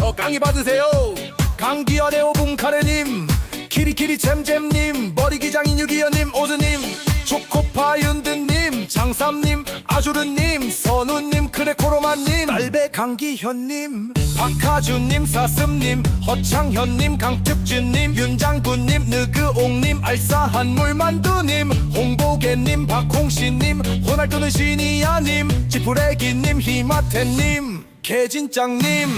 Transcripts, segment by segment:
어, 강의 받으세요. 강기현의 오븐 카레님 키리키리 잼잼님 머리기장인 유기현님 오즈님 초코파 윤드님 장삼님 아주르님 선우님 크레코로마님 딸배 강기현님 박하준님 사슴님 허창현님 강특준님 윤장군님 느그옥님 알싸한 물만두님 홍보개님 박홍신님 호날두는 신이야님 지푸레기님 희마태님 개진짱님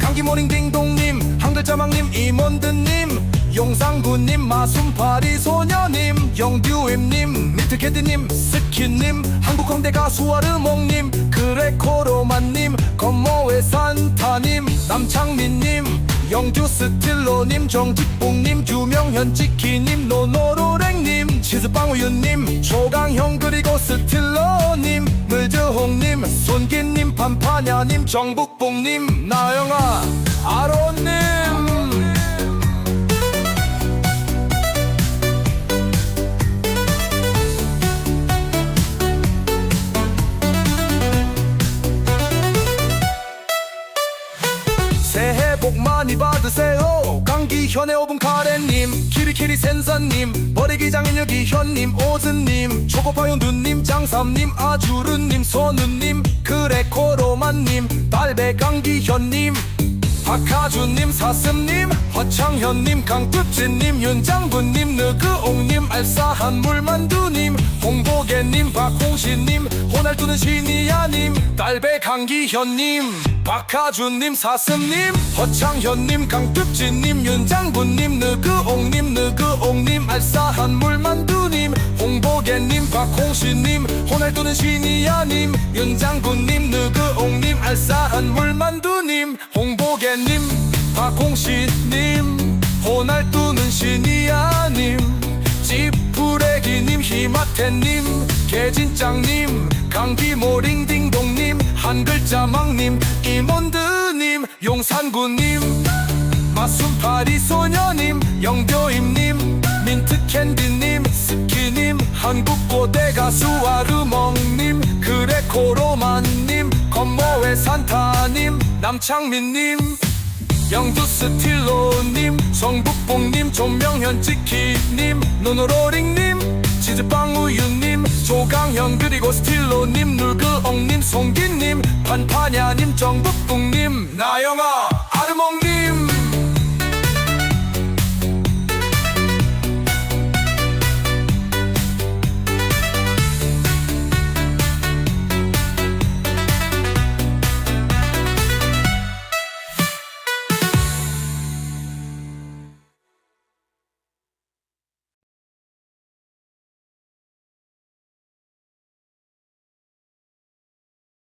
감기 모닝 딩동님 한글자망님 임원드님 용상구님 마순파리 소녀님 영듀임님 미트캔디님 스키님 한국홍대 가수 아르몽님 그레코로만님 건모의 산타님 남창민님 영주 스틸로님 정직봉님 주명현 지키님 노노로랭님 치즈빵우유님 조강 손기님 판파냐님 정북봉님 나영아 아로님. 새해 복 많이 받으세요 현의 오븐 카레님 키리키리 센서님 버리기 장인 유기현님 오즈님 초코파요 누님 장삼님 아주르님 손우님 그레코로만님 딸배 강기현님 박하주님 사슴님 허창현님 강특진님 윤장군님 느그옥님 알싸한 물만두님 홍보개님 박홍신님 호날두는 신이야님 딸배 강기현님 박하주님 사슴님 허창현님 강특진님 윤장군님 느그옥님 느그옥님 알싸한 물만두님 홍보개님 박홍신님 호날두는 신이야님 윤장군님 느그옥님 알싸한 물만두님 홍보개님 박홍신님 호날두는 신이야님 지푸레기님 희마태님 개진짱님 강기모링 딩동님 한글자망님 이몬드님 용산구님 마순파리 소녀님 영교임님 민트캔디님 스키님 한국고대 가수 아르멍님 그레코로만님 건모의 산타님 남창민님 영두 스틸로님 성북봉님 조명현 지키님 노노로링님 치즈빵우유님 조강현 그리고 스틸로님 누그엉님 송기님 판파냐님 정북북님 나영아